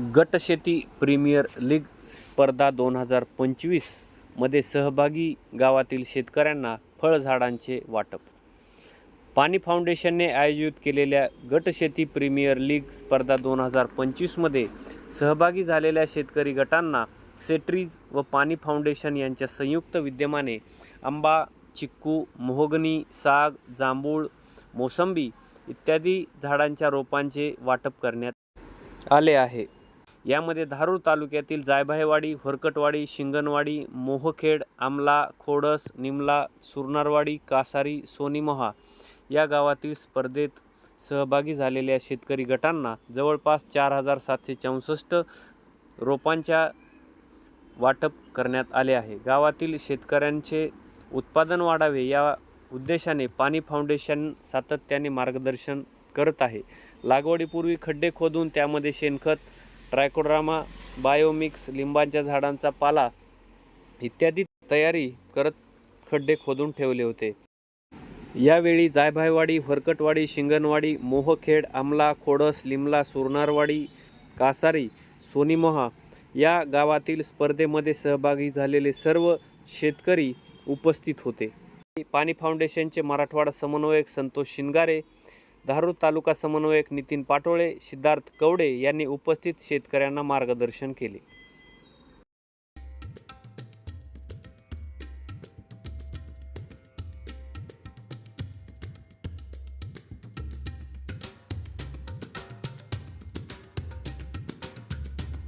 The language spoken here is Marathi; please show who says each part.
Speaker 1: गटशेती प्रीमियर लीग स्पर्धा दोन हजार पंचवीसमध्ये सहभागी गावातील शेतकऱ्यांना फळझाडांचे वाटप. पाणी फाउंडेशनने आयोजित केलेल्या गटशेती प्रीमियर लीग स्पर्धा दोन हजार पंचवीसमध्ये सहभागी झालेल्या शेतकरी गटांना सेट्रीज व पाणी फाउंडेशन यांच्या संयुक्त विद्यमाने आंबा चिक्कू मोहगनी साग जांभूळ मोसंबी इत्यादी झाडांच्या रोपांचे वाटप करण्यात आले आहे. यामध्ये धारूर तालुक्यातील जायभाईवाडी होरकटवाडी शिंगणवाडी मोहखेड आमला खोडस निमला सुरनारवाडी कासारी सोनीमोहा या गावातील स्पर्धेत सहभागी झालेल्या शेतकरी गटांना जवळपास चार हजार सातशे चौसष्ट रोपांच्या वाटप करण्यात आले आहे. गावातील शेतकऱ्यांचे उत्पादन वाढावे या उद्देशाने पाणी फाउंडेशन सातत्याने मार्गदर्शन करत आहे. लागवडीपूर्वी खड्डे खोदून त्यामध्ये शेणखत ट्रायकोड्रामा बायोमिक्स लिंबांच्या झाडांचा पाला इत्यादी तयारी करत खड्डे खोदून ठेवले होते. यावेळी जायभायवाडी फरकटवाडी शिंगणवाडी मोहखेड आमला खोडस लिमला सुरनारवाडी कासारी सोनीमोहा या गावातील स्पर्धेमध्ये सहभागी झालेले सर्व शेतकरी उपस्थित होते. पाणी फाउंडेशनचे मराठवाडा समन्वयक संतोष शिंगारे धारूर तालुका समन्वयक नितीन पाटोळे सिद्धार्थ कवडे यांनी उपस्थित शेतकऱ्यांना मार्गदर्शन केले.